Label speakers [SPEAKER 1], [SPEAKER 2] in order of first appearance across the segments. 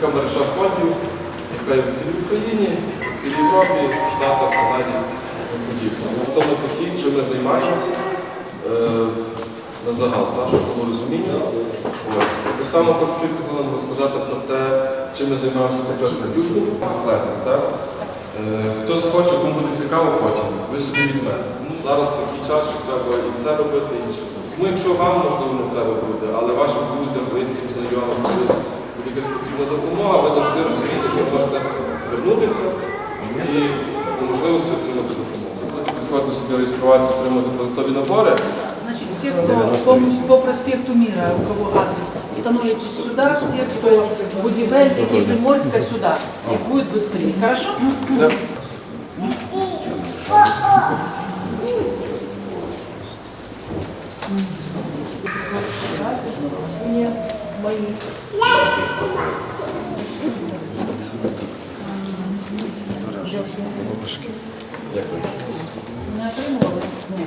[SPEAKER 1] Така мережа фондів, яка є в цілій Україні, в цілій Європі, в Штатах, Канаді і подібне. Ну, в такі, чим ми займаємося е, на загал, та, щоб було розуміння. Ось. Так само хочу кілька хвилин розказати про те, чим ми займаємося конкретно атлетах. Так? Е, Хтось хоче, кому буде цікаво потім, ви собі візьмете. Ну, зараз такий час, що треба і це робити, і інше. Тому якщо вам, можливо, не треба буде, але вашим друзям, близьким, знайомим, буде якась потрібна допомога, ви завжди розумієте, що можете звернутися і по можливості отримати допомогу. Будете підходити собі реєструватися, отримати продуктові набори.
[SPEAKER 2] Значит, все, кто по, по проспекту Мира, у кого адрес, становитесь сюда, все, кто Будивельник приморська Приморска, сюда. И будет быстрее. Хорошо? Нет, залишки. Дякую. Ну, не отримували? Ні.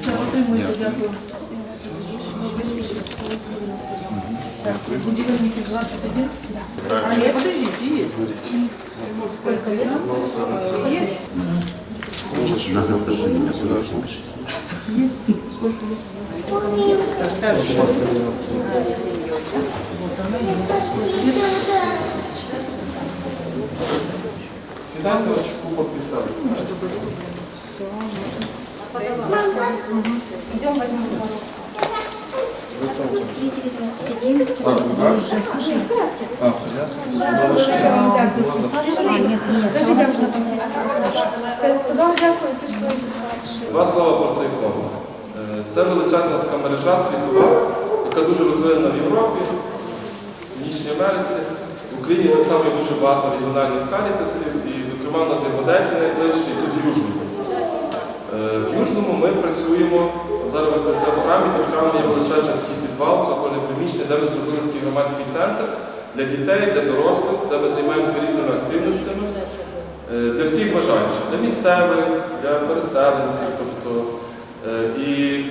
[SPEAKER 2] Все отримуєте, дякую. Так, будильники 21? А я подожди, ты есть. Сколько лет? Ну, Есть. Сколько лет?
[SPEAKER 1] Сідайте, очі купа підписалися.
[SPEAKER 3] Идем возьмем упаковку. Встретили 21, Пошли. На посесть. Дякую, пішли.
[SPEAKER 1] Два слова про цей фонд. Е, Це величезна така мережа світова, яка дуже розвинена в Європі, в Нічній Америці. В Україні так само дуже багато регіональних карітасів, і, зокрема, у нас є в Одесі найближче, і тут. Е, В Южному ми працюємо, зараз в під храмом є величезний такий підвал, цокольне приміщення, де ми зробили такий громадський центр для дітей, для дорослих, де ми займаємося різними активностями. Е, для всіх бажаючих, для місцевих, для переселенців. Тобто, е, і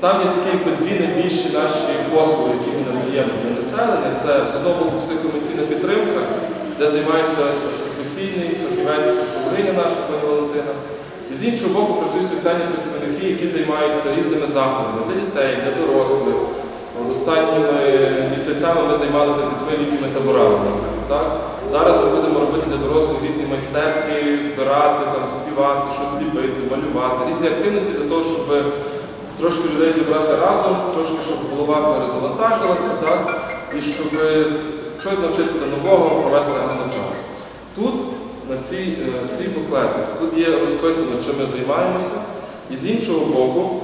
[SPEAKER 1] там є такі дві найбільші наші послуги, які ми надаємо для населення. Це з одного боку психоемоційна підтримка, де займається професійний фахівець психологиня наша пані Валентина. І з іншого боку працюють соціальні працівники, які займаються різними заходами для дітей, для дорослих. От останніми місяцями ми займалися з дітьми літніми таборами. Так? Зараз ми будемо робити для дорослих різні майстерки, збирати, там, співати, щось ліпити, малювати, різні активності для того, щоб трошки людей зібрати разом, трошки, щоб голова перезавантажилася, так? і щоб щось навчитися нового, провести гарно час. Тут, на цій, е, цій буклеті, тут є розписано, чим ми займаємося, і з іншого боку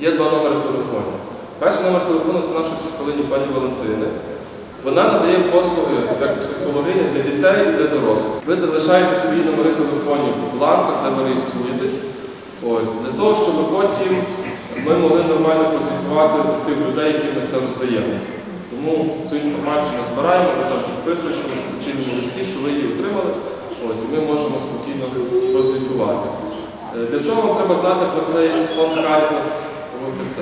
[SPEAKER 1] є два номери телефонів. Перший номер телефону це наша психологиня пані Валентини. Вона надає послуги як психологиня для дітей і для дорослих. Ви лишаєте свої номери телефонів в бланках, де ви реєструєтесь. Ось, для того, щоб потім ми могли нормально прозвітувати тих людей, яким ми це роздаємо. Тому цю інформацію ми збираємо, ви там підписуєтеся на реєстраційному листі, що ви її отримали. Ось, ми можемо спокійно прозвітувати. Е, Для чого вам треба знати про цей фонд Caritas ВПЦ?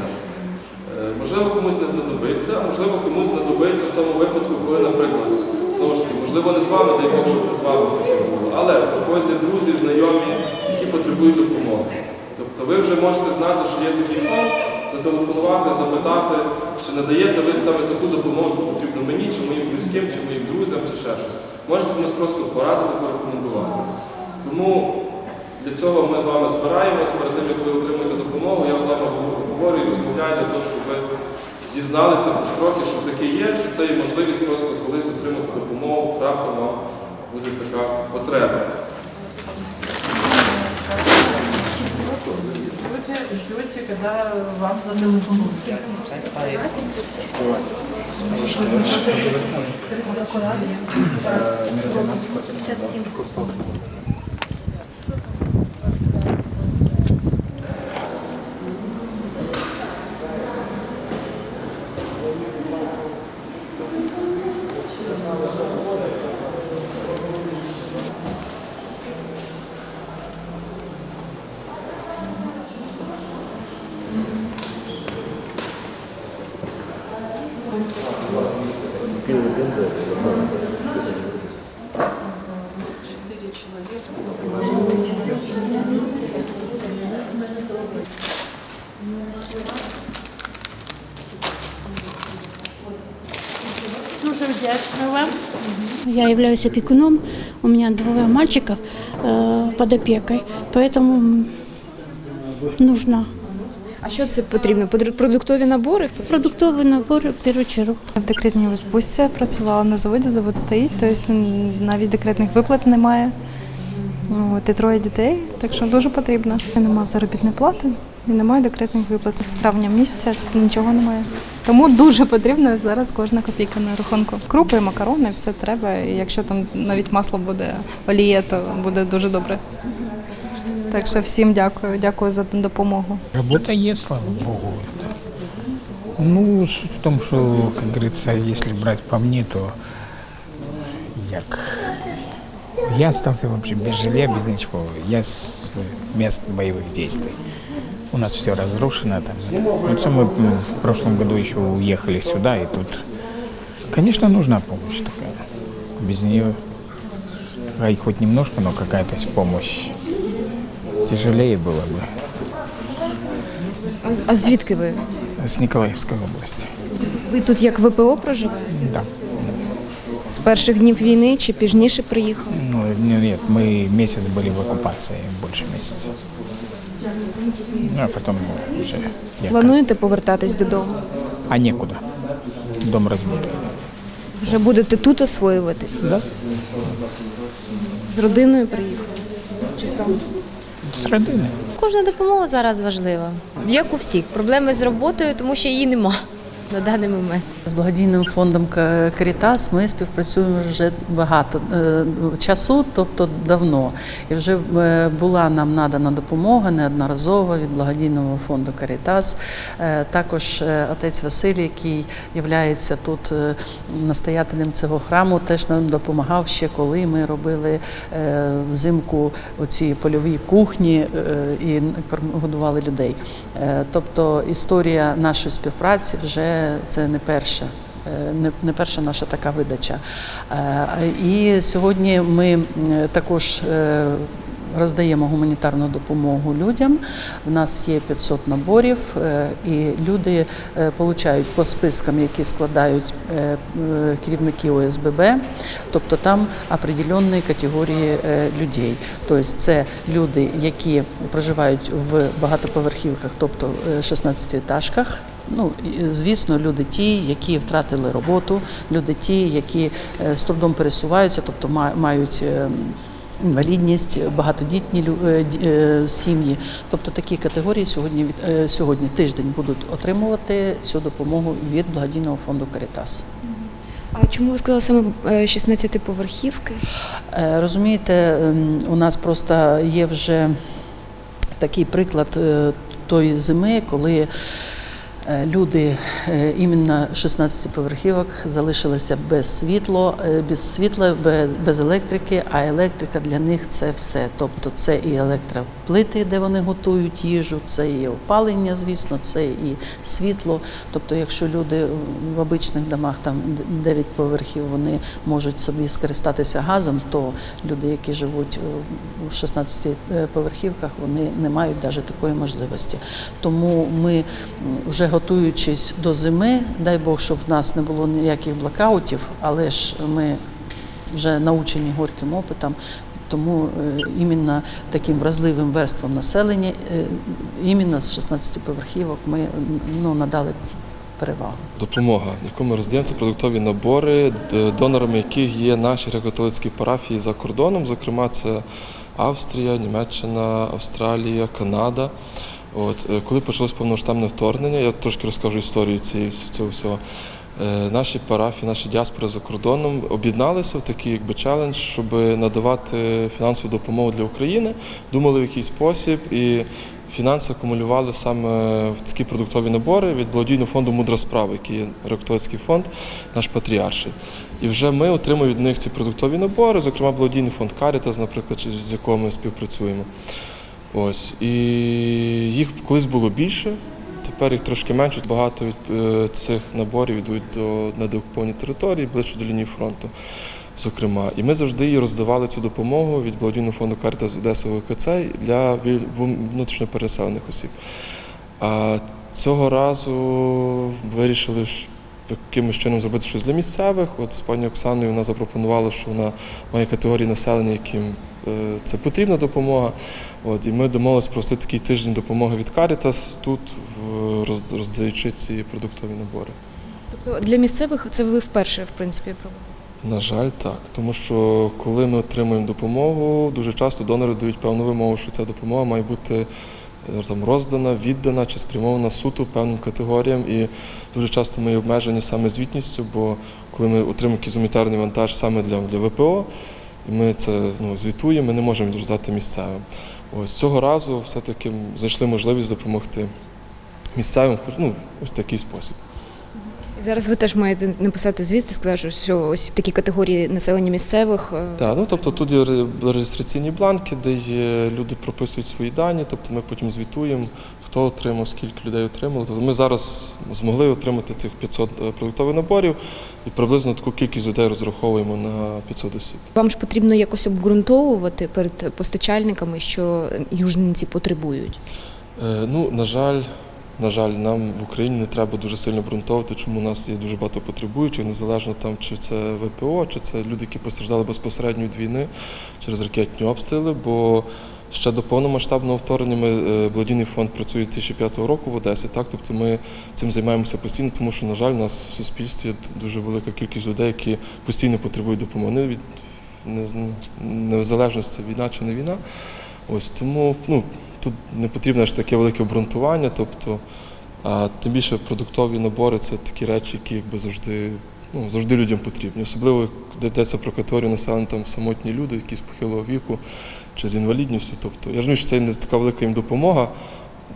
[SPEAKER 1] Можливо, комусь не знадобиться, а можливо, комусь знадобиться в тому випадку, коли, наприклад, знову ж таки, можливо, не з вами, дай Бог, щоб не з вами таке було, але у когось є друзі, знайомі, які потребують допомоги. Тобто ви вже можете знати, що є такий фонд, зателефонувати, запитати, чи надаєте ви саме таку допомогу, потрібно мені, чи моїм близьким, чи моїм друзям, чи ще щось. Можете комусь просто порадити, порекомендувати. Тому для цього ми з вами збираємось, перед тим, як ви отримуєте допомогу, я з вами говорю і розмовляю для того, щоб ви дізналися хоч трохи, що таке є, що це є можливість просто колись отримати допомогу, раптом вам буде така потреба.
[SPEAKER 2] ждете, когда вам зададут
[SPEAKER 3] вопрос. 57.
[SPEAKER 4] Дуже вдячна вам.
[SPEAKER 5] Я являюсь опекуном, у меня двое мальчиков э, под опекой, поэтому м, нужно
[SPEAKER 3] А що це потрібно? Подр- Продуктові набори?
[SPEAKER 5] продуктовый набор в первую очередь.
[SPEAKER 6] В декретній відпустці працювала на заводі, завод стоїть, тобто навіть декретних виплат немає. От, і троє дітей, так що дуже потрібно. Нема заробітної плати і немає декретних виплат. З травня місяця нічого немає. Тому дуже потрібна зараз кожна копійка на рахунку. Крупи, макарони, все треба. І якщо там навіть масло буде оліє, то буде дуже добре. Так що всім дякую, дякую за допомогу.
[SPEAKER 7] Работа есть, слава богу. Ну, суть в том, что, как говорится, если брать по мне, то як... я остался вообще без жилья, без ничего. Я с мест боевых действий. У нас все разрушено там. Вот мы м, в прошлом году еще уехали сюда, и тут, конечно, нужна помощь такая. Без нее, ай, хоть немножко, но какая-то помощь. Тяжелее было бы.
[SPEAKER 3] А, а звідки ви?
[SPEAKER 7] С Николаевской области.
[SPEAKER 3] Ви тут як ВПО проживаєте?
[SPEAKER 7] Да.
[SPEAKER 3] З перших днів війни чи пізніше приїхали?
[SPEAKER 7] Ну, не- нет, мы месяц были в оккупации, больше месяца. Ну, а потом уже... я
[SPEAKER 3] Плануєте повертатись додому?
[SPEAKER 7] как- А некуда. Дом разбит.
[SPEAKER 3] Вже будете тут освоюватись?
[SPEAKER 7] Да.
[SPEAKER 3] З родиною приїхали? Чи сам?
[SPEAKER 7] С родины.
[SPEAKER 8] Кожна допомога зараз важлива. Як у всіх. Проблеми з роботою, тому що її нема на даний момент.
[SPEAKER 9] З благодійним фондом Карітас ми співпрацюємо вже багато е, часу, тобто давно. І вже е, була нам надана допомога неодноразово від благодійного фонду Карітас. Е, Також отець Василь, який є тут настоятелем цього храму, теж нам допомагав ще коли ми робили взимку оці польові кухні і годували людей. Тобто історія нашої співпраці вже це не перша. е, не перша наша така видача. Е, І сьогодні ми також е, роздаємо гуманітарну допомогу людям. В нас є 500 наборів, е, і люди е, получають по спискам, які складають е, керівники ОСББ, тобто там определенні категорії людей. Тобто це люди, які проживають в багатоповерхівках, тобто е, 16 етажках. Ну, звісно, люди ті, які втратили роботу, люди ті, які з трудом пересуваються, тобто ма- мають е, інвалідність, багатодітні е, е, сім'ї. Тобто такі категорії сьогодні е, сьогодні тиждень будуть отримувати цю допомогу від благодійного фонду Карітас.
[SPEAKER 3] А чому ви сказали саме е, 16-поверхівки?
[SPEAKER 9] Е, Розумієте, ем, у нас просто є вже такий приклад тої зими, коли люди е, іменно 16 поверхівок залишилися без світло, е, без світла, без, електрики, а електрика для них це все. Тобто це і електроплити, де вони готують їжу, це і опалення, звісно, це і світло. Тобто, якщо люди в обичних домах там 9 поверхів, вони можуть собі скористатися газом, то люди, які живуть е, в 16 поверхівках, вони не мають навіть такої можливості. Тому ми вже готуючись до зими, дай Бог, щоб в нас не було ніяких блокаутів, але ж ми вже научені горьким опитом. Тому е, іменно таким вразливим верствам населення, е, іменно з 16 поверхівок ми ну, надали перевагу.
[SPEAKER 1] Допомога, яку ми роздаємо, це продуктові набори, донорами яких є наші греко-католицькі парафії за кордоном. Зокрема, це Австрія, Німеччина, Австралія, Канада. От, е, коли почалось повномасштабне вторгнення, я трошки розкажу історію цієї, цього всього. Е, Наші парафії, наші діаспори за кордоном об'єдналися в такий якби челендж, щоб надавати фінансову допомогу для України, думали в який спосіб і фінанси акумулювали саме в такі продуктові набори від благодійного фонду Мудра справа, який є Ректовський фонд, наш патріарший. І вже ми отримуємо від них ці продуктові набори, зокрема благодійний фонд Caritas, наприклад, з якого ми співпрацюємо. Ось. І їх колись було більше, Тепер їх трошки менше. Багато від е, цих наборів йдуть до на території, ближче до лінії фронту. Зокрема, і ми завжди її роздавали цю допомогу від благодійного фонду Карітас Одеса ВКЦ для віль- внутрішньо переселених осіб. А цього разу вирішили якимось чином зробити щось для місцевих. От з пані Оксаною вона запропонувала, що вона має категорії населення, яким це потрібна допомога. От, і ми домовилися провести такий тиждень допомоги від Карітас тут, роздаючи ці продуктові набори.
[SPEAKER 3] Тобто для місцевих це ви вперше, в принципі, проводите?
[SPEAKER 1] На жаль, так. Тому що коли ми отримуємо допомогу, дуже часто донори дають певну вимогу, що ця допомога має бути е, там, роздана, віддана чи спрямована суто певним категоріям. І дуже часто ми обмежені саме звітністю, бо коли ми отримуємо якийсь гуманітарний вантаж саме для, для ВПО, і ми це ну, звітуємо, ми не можемо відрізати місцевим. Ось цього разу все-таки знайшли можливість допомогти місцевим, ну, ось такий спосіб.
[SPEAKER 3] Зараз ви теж маєте написати звіт і сказати, що ось такі категорії населення місцевих. е,
[SPEAKER 1] Так, ну тобто тут є реєстраційні бланки, де є, люди прописують свої дані, тобто ми потім звітуємо, хто отримав, скільки людей отримало. Тобто ми зараз змогли отримати тих 500 продуктових наборів і приблизно таку кількість людей розраховуємо на 500 осіб.
[SPEAKER 3] Вам ж потрібно якось обґрунтовувати перед постачальниками, що южненці потребують.
[SPEAKER 1] Е, Ну, на жаль, на жаль, нам в Україні не треба дуже сильно обґрунтовувати, чому у нас є дуже багато потребуючих, незалежно там, чи це ВПО, чи це люди, які постраждали безпосередньо від війни через ракетні обстріли. Бо ще до повномасштабного вторгнення ми е, благодійний фонд працює з 2005 року в Одесі. Так, тобто ми цим займаємося постійно, тому що, на жаль, у нас в суспільстві є дуже велика кількість людей, які постійно потребують допомоги. Не від не, з- незалежно це війна чи не війна. Ось тому ну, тут не потрібно ж таке велике обґрунтування, тобто, а тим більше продуктові набори це такі речі, які якби завжди, ну, завжди людям потрібні. Особливо де йдеться про категорію населення там самотні люди, які з похилого віку чи з інвалідністю. Тобто, я розумію, що це не така велика їм допомога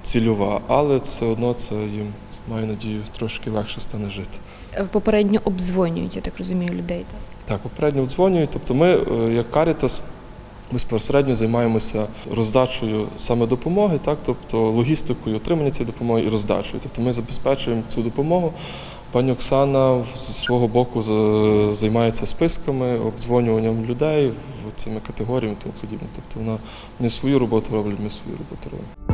[SPEAKER 1] цільова, але все одно це їм, маю надію, трошки легше стане жити.
[SPEAKER 3] Е, Попередньо обдзвонюють, я так розумію, людей. так?
[SPEAKER 1] Так, попередньо дзвонюють. Тобто ми, е, як Карітас, безпосередньо займаємося роздачею саме допомоги, так, тобто логістикою отримання цієї допомоги і роздачею. Тобто ми забезпечуємо цю допомогу. Пані Оксана з свого боку займається списками, обдзвонюванням людей, цими категоріями і тому подібне. Тобто вона не свою роботу робить, ми свою роботу робимо.